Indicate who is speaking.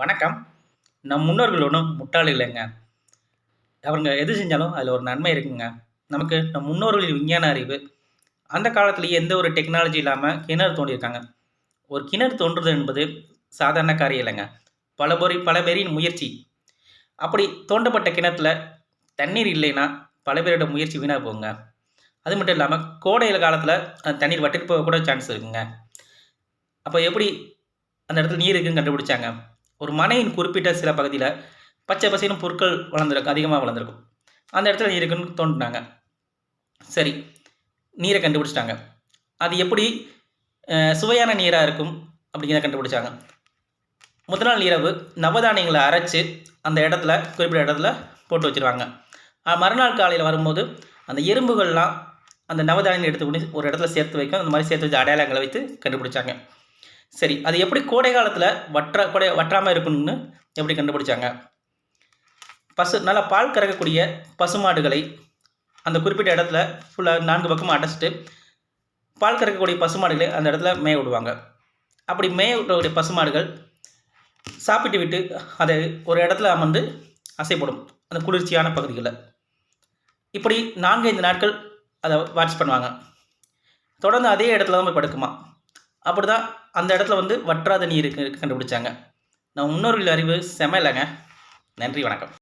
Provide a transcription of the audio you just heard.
Speaker 1: வணக்கம். நம் முன்னோர்கள் ஒன்றும் முட்டாள் இல்லைங்க. அவங்க எது செஞ்சாலும் அதில் ஒரு நன்மை இருக்குங்க. நமக்கு நம் முன்னோர்களின் விஞ்ஞான அறிவு அந்த காலத்துலேயே எந்த ஒரு டெக்னாலஜி இல்லாமல் கிணறு தோண்டியிருக்காங்க. ஒரு கிணறு தோன்றுறது என்பது சாதாரண காரியம் இல்லைங்க. பல பொறி பல பேரின் முயற்சி. அப்படி தோண்டப்பட்ட கிணத்துல தண்ணீர் இல்லைன்னா பல பேரோட முயற்சி வீணாக போகுங்க. அது மட்டும் இல்லாமல் கோடையில் காலத்தில் அந்த தண்ணீர் வட்டிட்டு போக கூட சான்ஸ் இருக்குங்க. அப்போ எப்படி அந்த இடத்துல நீர் இருக்குன்னு கண்டுபிடிச்சாங்க? ஒரு மனையின் குறிப்பிட்ட சில பகுதியில் பச்சை பசையிலும் பொருட்கள் வளர்ந்துருக்கும் அதிகமாக வளர்ந்துருக்கும். அந்த இடத்துல நீர் இருக்குன்னு தோன்றினாங்க. சரி நீரை கண்டுபிடிச்சிட்டாங்க. அது எப்படி சுவையான நீராக இருக்கும் அப்படிங்கிறத கண்டுபிடிச்சாங்க. முதல் நாள் இரவு நவதானியங்களை அரைச்சு அந்த இடத்துல குறிப்பிட்ட இடத்துல போட்டு வச்சுருவாங்க. மறுநாள் காலையில் வரும்போது அந்த எறும்புகள்லாம் அந்த நவதானியம் எடுத்து கொண்டு ஒரு இடத்துல சேர்த்து வைக்கும். அந்த மாதிரி சேர்த்து வச்சு அடையாளங்களை வைத்து கண்டுபிடிச்சாங்க. சரி அது எப்படி கோடை காலத்தில் வற்ற கோடை வற்றாமல் இருக்கணும்னு எப்படி கண்டுபிடிச்சாங்க? பசு நல்லா பால் கறக்கக்கூடிய பசுமாடுகளை அந்த குறிப்பிட்ட இடத்துல ஃபுல்லாக நான்கு பக்கமாக அடைச்சிட்டு பால் கறக்கக்கூடிய பசுமாடுகளை அந்த இடத்துல மேய விடுவாங்க. அப்படி மேய விடக்கூடிய பசுமாடுகள் சாப்பிட்டு விட்டு அதை ஒரு இடத்துல அமர்ந்து அசைப்படும். அந்த குளிர்ச்சியான பகுதிகளில். இப்படி நான்கைந்து நாட்கள் அதை வாட்ச் பண்ணுவாங்க. தொடர்ந்து அதே இடத்துல தான் போய் படுக்குமா? அப்படி தான் அந்த இடத்துல வந்து வற்றாத நீர் கண்டுபிடிச்சாங்க. நான் முன்னோர்கள் அறிவு செம இல்லைங்க நன்றி வணக்கம்.